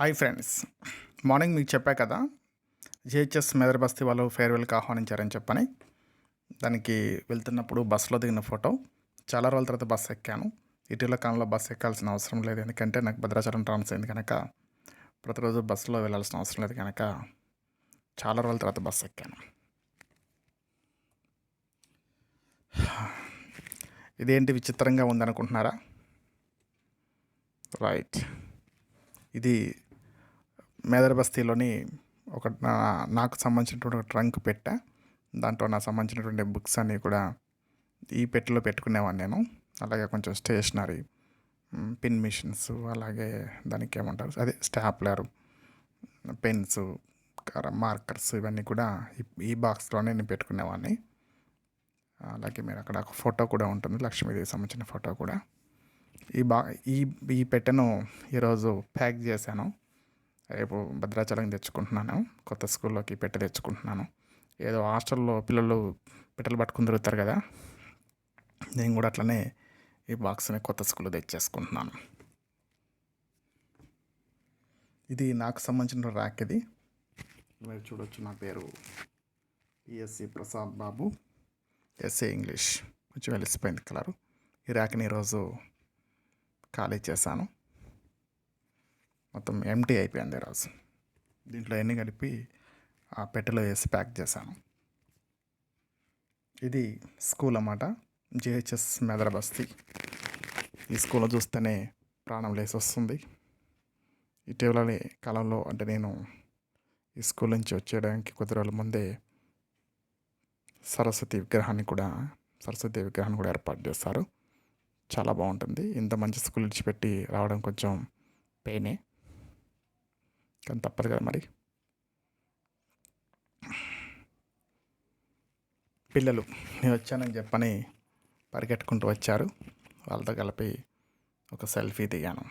Hi friends. Morning మీకు చెప్పా కదా జిహెచ్ఎస్ మెదర్బస్తీ వాళ్ళు ఫేర్వెల్కి ఆహ్వానించారని చెప్పని. దానికి వెళ్తున్నప్పుడు బస్సులో దిగిన ఫోటో. చాలా రోజుల తర్వాత బస్సు ఎక్కాను. ఇటీవల కాలంలో బస్సు ఎక్కాల్సిన అవసరం లేదు. ఎందుకంటే నాకు భద్రాచలం ట్రాన్స్ అయింది కనుక ప్రతిరోజు బస్సులో వెళ్ళాల్సిన అవసరం లేదు కనుక చాలా రోజుల తర్వాత బస్సు ఎక్కాను. ఇదేంటి విచిత్రంగా ఉందనుకుంటున్నారా? రైట్. ఇది మేదర్ బస్తీలోని ఒక నా- నాకు సంబంధించినటువంటి ఒక ట్రంక్ పెట్టా. దాంట్లో నాకు సంబంధించినటువంటి బుక్స్ అన్నీ కూడా ఈ పెట్టెలో పెట్టుకునేవాడిని నేను. అలాగే కొంచెం స్టేషనరీ పిన్ మిషన్స్ అలాగే దానికి ఏమంటారు? అదే స్టాప్లర్ పెన్స్ మార్కర్స్ ఇవన్నీ కూడా ఈ- ఈ బాక్స్లోనే నేను పెట్టుకునేవాడిని అలాగే మీరు అక్కడ ఒక ఫోటో కూడా ఉంటుంది లక్ష్మీదేవి సంబంధించిన ఫోటో కూడా. ఈ బా ఈ ఈ పెట్టెను ఈరోజు ప్యాక్ చేశాను. రేపు భద్రాచలం తెచ్చుకుంటున్నాను. కొత్త స్కూల్లోకి ఈ పెట్టె తెచ్చుకుంటున్నాను. ఏదో హాస్టల్లో పిల్లలు పెట్టలు పట్టుకుని తిరుగుతారు కదా నేను కూడా అట్లనే ఈ బాక్స్ని కొత్త స్కూల్లో తెచ్చేసుకుంటున్నాను. ఇది నాకు సంబంధించిన ర్యాక్ ఇది. మీరు చూడొచ్చు నా పేరు ESC Prasad Babu SA English కొంచెం వెలిసిపోయింది కలరు. ఈ ర్యాక్ని ఈరోజు ఖాళీ చేశాను. మొత్తం ఎంటీ అయిపోయింది ఈరోజు దీంట్లో ఎన్ని కలిపి ఆ పెట్టెలో వేసి ప్యాక్ చేశాను. ఇది స్కూల్ అన్నమాట. జిహెచ్ఎస్ మెదరబస్తీ ఈ స్కూల్లో చూస్తేనే ప్రాణం లేసి వస్తుంది. ఇటీవల కాలంలో అంటే నేను ఈ స్కూల్ నుంచి వచ్చేయడానికి కొద్ది రోజుల ముందే సరస్వతి విగ్రహాన్ని కూడా సరస్వతి విగ్రహాన్ని కూడా ఏర్పాటు చేస్తారు చాలా బాగుంటుంది. ఇంత మంచి స్కూల్ విడిచిపెట్టి రావడం కొంచెం పెయినే. కానీ తప్పదు కదా మరి పిల్లలు నేను వచ్చానని చెప్పని పరిగెట్టుకుంటూ వచ్చారు. వాళ్ళతో కలిపి ఒక సెల్ఫీ దిగాను.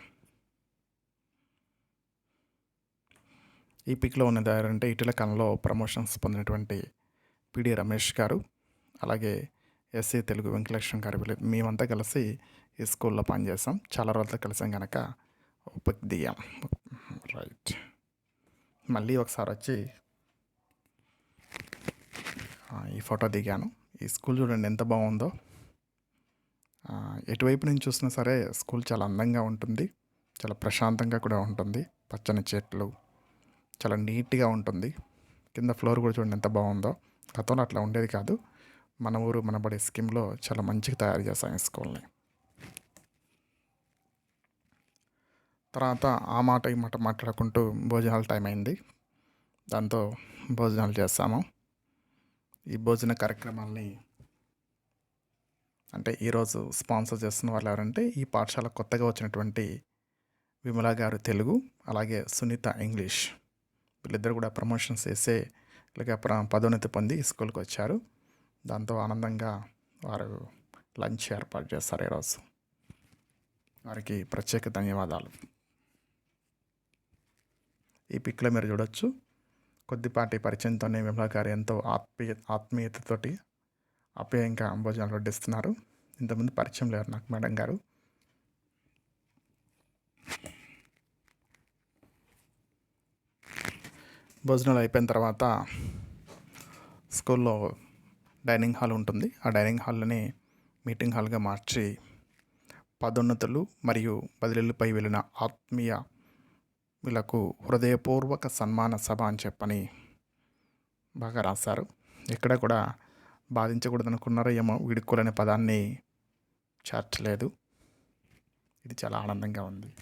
ఈ పిక్లో ఉన్న దారంటే ఇటీవల కాలంలో ప్రమోషన్స్ పొందినటువంటి పిడి రమేష్ గారు అలాగే ఎస్సీ తెలుగు వెంకటలక్ష్మి గారు వీళ్ళు. మేమంతా కలిసి ఈ స్కూల్లో పనిచేసాం చాలా రోజులతో కలిసాం కనుక పిక్ దిగాం. రైట్. మళ్ళీ ఒకసారి వచ్చి ఈ ఫోటో దిగాను. ఈ స్కూల్ చూడండి ఎంత బాగుందో. ఎటువైపు నుంచి చూసినా సరే స్కూల్ చాలా అందంగా ఉంటుంది. చాలా ప్రశాంతంగా కూడా ఉంటుంది. పచ్చని చెట్లు చాలా నీట్గా ఉంటుంది. కింద ఫ్లోర్ కూడా చూడండి ఎంత బాగుందో. గతంలో అట్లా ఉండేది కాదు. మన ఊరు మన బడి స్కీమ్లో చాలా మంచిగా తయారు చేస్తాం ఈ స్కూల్ని. తర్వాత ఆ మాట ఈ మాట మాట్లాడుకుంటూ భోజనాల టైం అయింది. దాంతో భోజనాలు చేస్తాము. ఈ భోజన కార్యక్రమాల్ని అంటే ఈరోజు స్పాన్సర్ చేస్తున్న వాళ్ళు ఎవరంటే ఈ పాఠశాల కొత్తగా వచ్చినటువంటి విమలా గారు తెలుగు అలాగే సునీత ఇంగ్లీష్. వీళ్ళిద్దరు కూడా ప్రమోషన్స్ చేసే ఇలాగ ప్ర- పదోన్నతి పొంది స్కూల్కి వచ్చారు. దాంతో ఆనందంగా వారు లంచ్ ఏర్పాటు చేస్తారు ఈరోజు. వారికి ప్రత్యేక ధన్యవాదాలు. ఈ పిక్లో మీరు చూడొచ్చు. కొద్దిపాటి పరిచయంతోనే విమలా గారు ఎంతో ఆత్మీయ ఆత్మీయతతోటి ఆప్యాయంగా భోజనాలు వడ్డిస్తున్నారు. ఇంతకుముందు పరిచయం లేరు నాకు మేడం గారు. భోజనాలు అయిపోయిన తర్వాత స్కూల్లో డైనింగ్ హాల్ ఉంటుంది. ఆ డైనింగ్ హాల్ని మీటింగ్ హాల్గా మార్చి పదోన్నతులు మరియు బదిలీలపై వెళ్ళిన ఆత్మీయ వీళ్ళకు హృదయపూర్వక సన్మాన సభ అని చెప్పని బాగా రాశారు. ఎక్కడ కూడా బాధించకూడదు అనుకున్నారో ఏమో వీడుకోలనే పదాన్ని చేర్చలేదు ఇది చాలా ఆనందంగా ఉంది.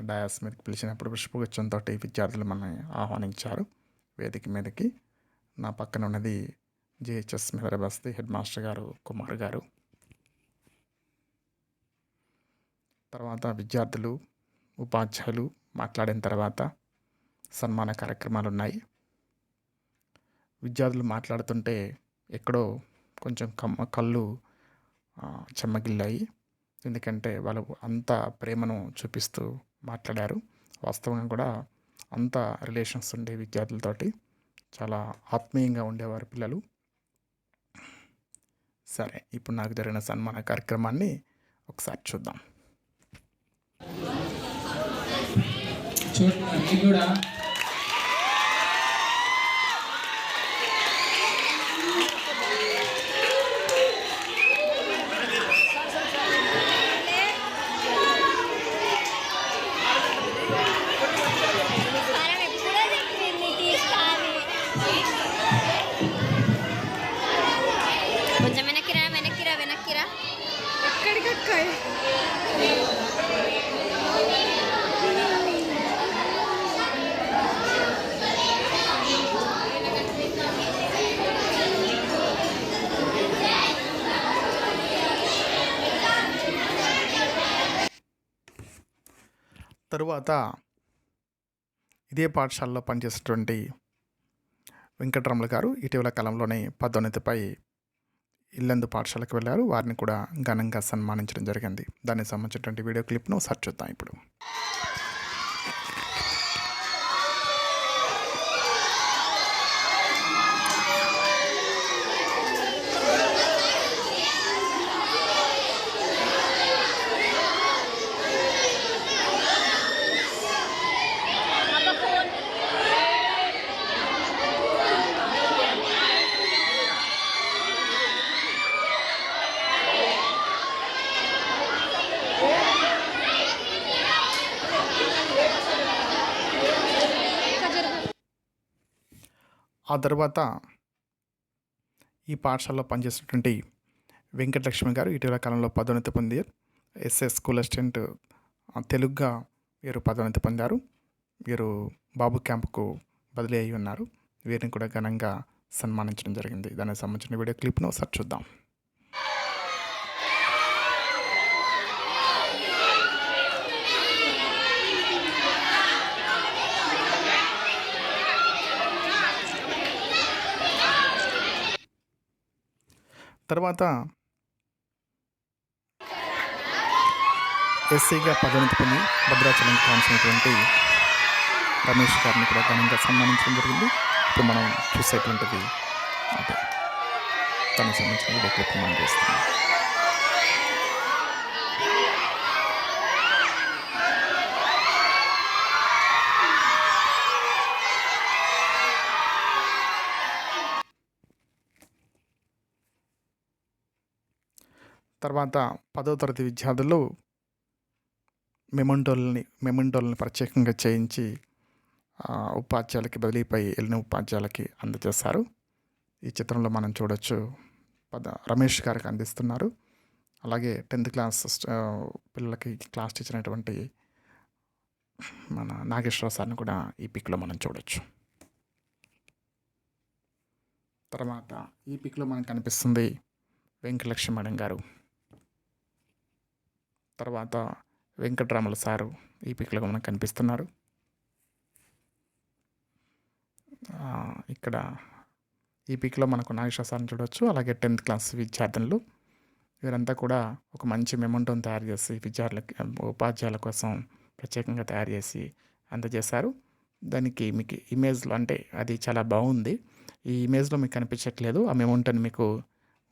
డయాస్ మీదకి పిలిచినప్పుడు పుష్పగుచ్చంతో విద్యార్థులు మనల్ని ఆహ్వానించారు. వేదిక మీదకి. నా పక్కన ఉన్నది జిహెచ్ఎస్ మెదరబస్తి హెడ్ మాస్టర్ గారు కుమార్ గారు. తర్వాత విద్యార్థులు ఉపాధ్యాయులు మాట్లాడిన తర్వాత సన్మాన కార్యక్రమాలు ఉన్నాయి విద్యార్థులు మాట్లాడుతుంటే ఎక్కడో కొంచెం కమ్మ కళ్ళు చెమ్మగిల్లాయి. ఎందుకంటే వాళ్ళు అంత ప్రేమను చూపిస్తూ మాట్లాడారు. వాస్తవంగా కూడా అంత రిలేషన్స్ ఉండే విద్యార్థులతోటి చాలా ఆత్మీయంగా ఉండేవారు పిల్లలు. సరే ఇప్పుడు నాకు జరిగిన సన్మాన కార్యక్రమాన్ని ఒకసారి చూద్దాం. చూడండి కూడా తరువాత ఇదే పాఠశాలలో పనిచేసినటువంటి వెంకటరమణ గారు ఇటీవల కాలంలోనే పదోన్నతిపై ఇల్లందు పాఠశాలకు వెళ్ళారు. వారిని కూడా ఘనంగా సన్మానించడం జరిగింది. దానికి సంబంధించినటువంటి వీడియో క్లిప్ను ఒకసారి చూద్దాం ఇప్పుడు. ఆ తర్వాత ఈ పాఠశాలలో పనిచేసినటువంటి వెంకటలక్ష్మి గారు ఇటీవల కాలంలో పదోన్నతి పొంది ఎస్ఎస్ స్కూల్ అసిస్టెంట్ తెలుగుగా వీరు పదోన్నతి పొందారు. వీరు బాబు క్యాంపుకు బదిలీ అయి ఉన్నారు. వీరిని కూడా ఘనంగా సన్మానించడం జరిగింది. దానికి సంబంధించిన వీడియో క్లిప్ను ఒకసారి చూద్దాం. తర్వాత ఎస్సీగా పదోన్నతి పొంది భద్రాచలం కావాల్సినటువంటి రమేష్ గారిని కూడా ఘనంగా సన్మానించడం జరిగింది. ఇప్పుడు మనం చూసేటువంటిది అదే తనకు సంబంధించిన వీడియో క్లిప్ మనం చేస్తున్నాం తర్వాత పదో తరగతి విద్యార్థులు మెమంటోల్ని మెమంటోల్ని ప్రత్యేకంగా చేయించి ఉపాధ్యాయులకి బదిలీపై వెళ్ళిన ఉపాధ్యాయులకి అందజేశారు. ఈ చిత్రంలో మనం చూడొచ్చు పద రమేష్ గారికి అందిస్తున్నారు. అలాగే టెన్త్ క్లాస్ పిల్లలకి క్లాస్ టీచర్ అయినటువంటి మన నాగేశ్వర సార్ని కూడా ఈ పిక్లో మనం చూడొచ్చు. తర్వాత ఈ పిక్లో మనకు కనిపిస్తుంది వెంకటలక్ష్మి మేడం గారు. తర్వాత వెంకటరాములు సారు ఈ పిక్లో మనకు కనిపిస్తున్నారు. ఇక్కడ ఈ పిక్లో మనకు నాగేశ్వర సార్ని చూడవచ్చు అలాగే టెన్త్ క్లాస్ విద్యార్థులు. వీరంతా కూడా ఒక మంచి మెమంటోని తయారు చేసి విద్యార్థులకి ఉపాధ్యాయుల కోసం ప్రత్యేకంగా తయారు చేసి అందజేశారు. దానికి మీకు ఇమేజ్లో అంటే అది చాలా బాగుంది. ఈ ఇమేజ్లో మీకు కనిపించట్లేదు. ఆ మెమంటోని మీకు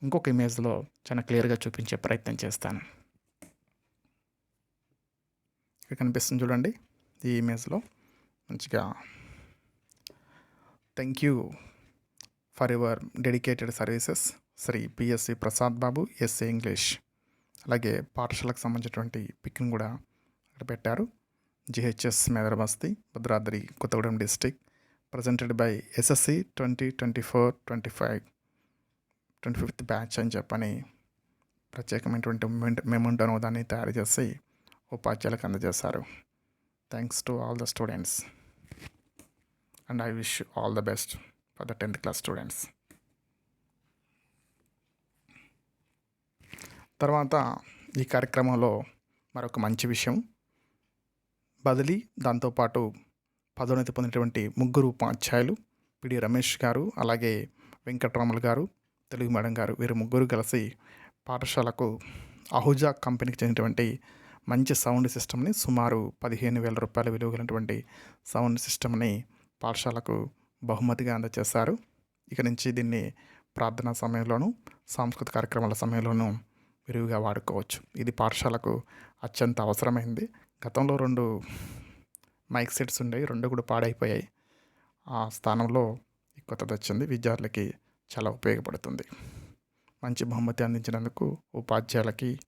ఇంకొక ఇమేజ్లో చాలా క్లియర్గా చూపించే ప్రయత్నం చేస్తాను. ఇక్కడ కనిపిస్తుంది చూడండి ఈ ఇమేజ్లో. మంచిగా thank you for your dedicated services Shri PSC Prasad Babu SA English. అలాగే పాఠశాలకు సంబంధించినటువంటి పిక్ని కూడా ఇక్కడ పెట్టారు. GHS Medarabasti Bhadradri Kothagudem district presented by SSC twenty twenty four twenty five twenty fifth batch అని చెప్పని ప్రత్యేకమైనటువంటి మెమెంట్ దాన్ని తయారు చేసి ఉపాధ్యాయులకు అందజేశారు. Thanks to all the students and I wish all the best for the tenth class students తర్వాత ఈ కార్యక్రమంలో మరొక మంచి విషయం. బదిలీ దాంతోపాటు పదోన్నతి పొందినటువంటి ముగ్గురు ఉపాధ్యాయులు పిడి రమేష్ గారు అలాగే వెంకటరాములు గారు తెలుగు మేడం గారు వీరు ముగ్గురు కలిసి పాఠశాలకు అహుజా కంపెనీకి చెందినటువంటి మంచి సౌండ్ సిస్టమ్ని సుమారు పదిహేను వేల రూపాయల విలువగలటువంటి సౌండ్ సిస్టమ్ని పాఠశాలకు బహుమతిగా అందజేశారు ఇక నుంచి దీన్ని ప్రార్థనా సమయంలోనూ సాంస్కృతిక కార్యక్రమాల సమయంలోనూ విరివిగా వాడుకోవచ్చు. ఇది పాఠశాలకు అత్యంత అవసరమైంది. గతంలో రెండు మైక్ సెట్స్ ఉండేవి రెండు కూడా పాడైపోయాయి. ఆ స్థానంలో కొత్తది వచ్చింది. విద్యార్థులకి చాలా ఉపయోగపడుతుంది. మంచి బహుమతి అందించినందుకు ఉపాధ్యాయులకి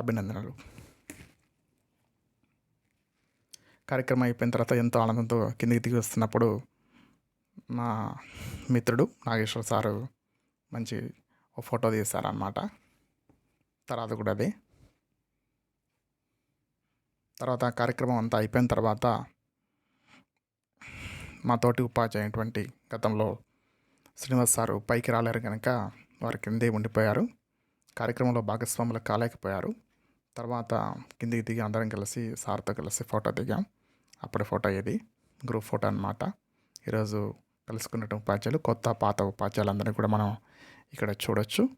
అభినందనలు. కార్యక్రమం అయిపోయిన తర్వాత ఎంతో ఆనందంతో కిందికి దిగి వస్తున్నప్పుడు మా మిత్రుడు నాగేశ్వర సారు మంచి ఒక ఫోటో తీశారన్నమాట. తర్వాత కూడా అది. తర్వాత కార్యక్రమం అంతా అయిపోయిన తర్వాత మా తోటి ఉపాధ్యాయ గతంలో శ్రీనివాస్ సారు పైకి రాలేరు కనుక వారి కిందే ఉండిపోయారు. కార్యక్రమంలో భాగస్వాములు కాలేకపోయారు. తర్వాత కిందికి దిగి అందరం కలిసి సార్తో కలిసి ఫోటో దిగాం. అప్పుడు ఫోటో ఇది గ్రూప్ ఫోటో అన్నమాట. ఈరోజు కలుసుకున్నట్టు ఉపాధ్యాయులు కొత్త పాత ఉపాధ్యాయులందరినీ కూడా మనం ఇక్కడ చూడొచ్చు.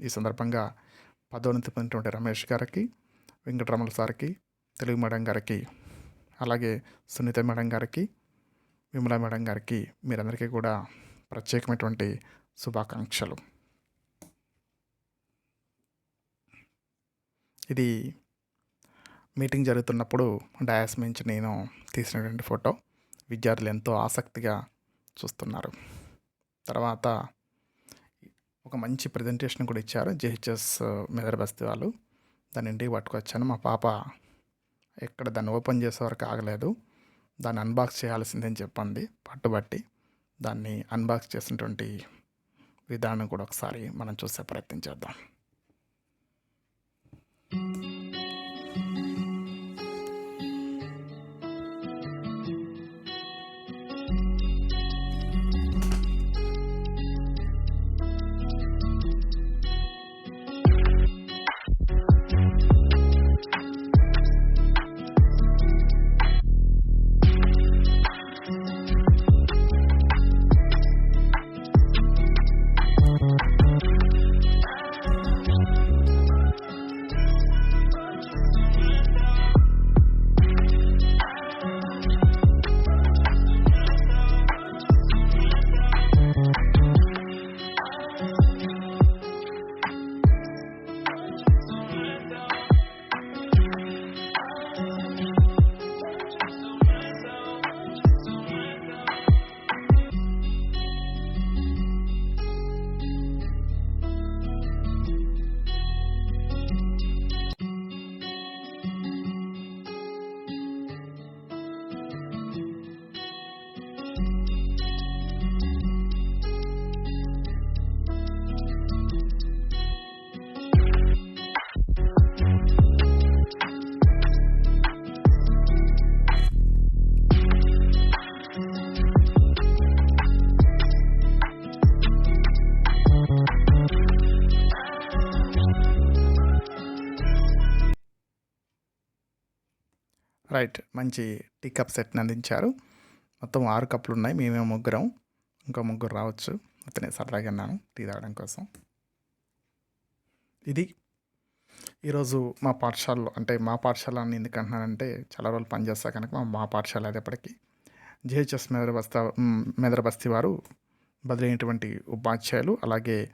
ఈ సందర్భంగా పదోన్నతి పొందినటువంటి రమేష్ గారికి వెంకటరమణ సార్కి తెలుగు మేడం గారికి అలాగే సునీత మేడం గారికి విమలా మేడం గారికి మీరందరికీ కూడా ప్రత్యేకమైనటువంటి శుభాకాంక్షలు. ఇది మీటింగ్ జరుగుతున్నప్పుడు డయాస్ నుంచి నేను తీసినటువంటి ఫోటో. విద్యార్థులు ఎంతో ఆసక్తిగా చూస్తున్నారు. తర్వాత ఒక మంచి ప్రజెంటేషన్ కూడా ఇచ్చారు జేహెచ్ఎస్ మెదర్ బస్తీ వాళ్ళు. దాన్ని ఇంటికి పట్టుకొచ్చాను. మా పాప ఎక్కడ దాన్ని ఓపెన్ చేసే వరకు ఆగలేదు. దాన్ని అన్బాక్స్ చేయాల్సిందని చెప్పండి పట్టుబట్టి దాన్ని అన్బాక్స్ చేసినటువంటి విధానం కూడా ఒకసారి మనం చూసే ప్రయత్నం చేద్దాం. రైట్ మంచి టీ కప్ సెట్ని అందించారు. మొత్తం ఆరు కప్పులు ఉన్నాయి. మేమే ముగ్గురం. ఇంకో ముగ్గురు రావచ్చు. అతనే సరదాగా అన్నాను టీ తాగడం కోసం. ఇది ఈరోజు మా పాఠశాలలో అంటే మా పాఠశాల అని ఎందుకు అంటున్నానంటే చాలా రోజులు పనిచేస్తా కనుక మా పాఠశాల అదేపటికి జిహెచ్ఎస్ మెదరబస్తా మెదరబస్తి వారు బదిలైనటువంటి ఉపాధ్యాయులు అలాగే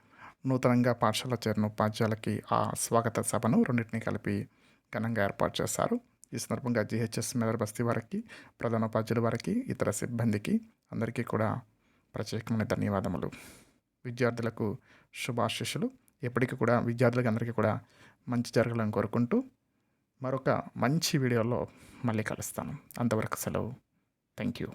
నూతనంగా పాఠశాల చేరిన ఉపాధ్యాయులకి ఆ స్వాగత సభను రెండింటిని కలిపి ఘనంగా ఏర్పాటు చేస్తారు. ఈ సందర్భంగా జిహెచ్ఎస్ మెదర్ బస్తీ వారికి ప్రధానోపాధ్యాయుల వారికి ఇతర సిబ్బందికి అందరికీ కూడా ప్రత్యేకమైన ధన్యవాదములు. విద్యార్థులకు శుభాశిషులు ఎప్పటికీ కూడా విద్యార్థులకు అందరికీ కూడా మంచి జరగాలని కోరుకుంటూ మరొక మంచి వీడియోలో మళ్ళీ కలుస్తాను. అంతవరకు సెలవు. Thank you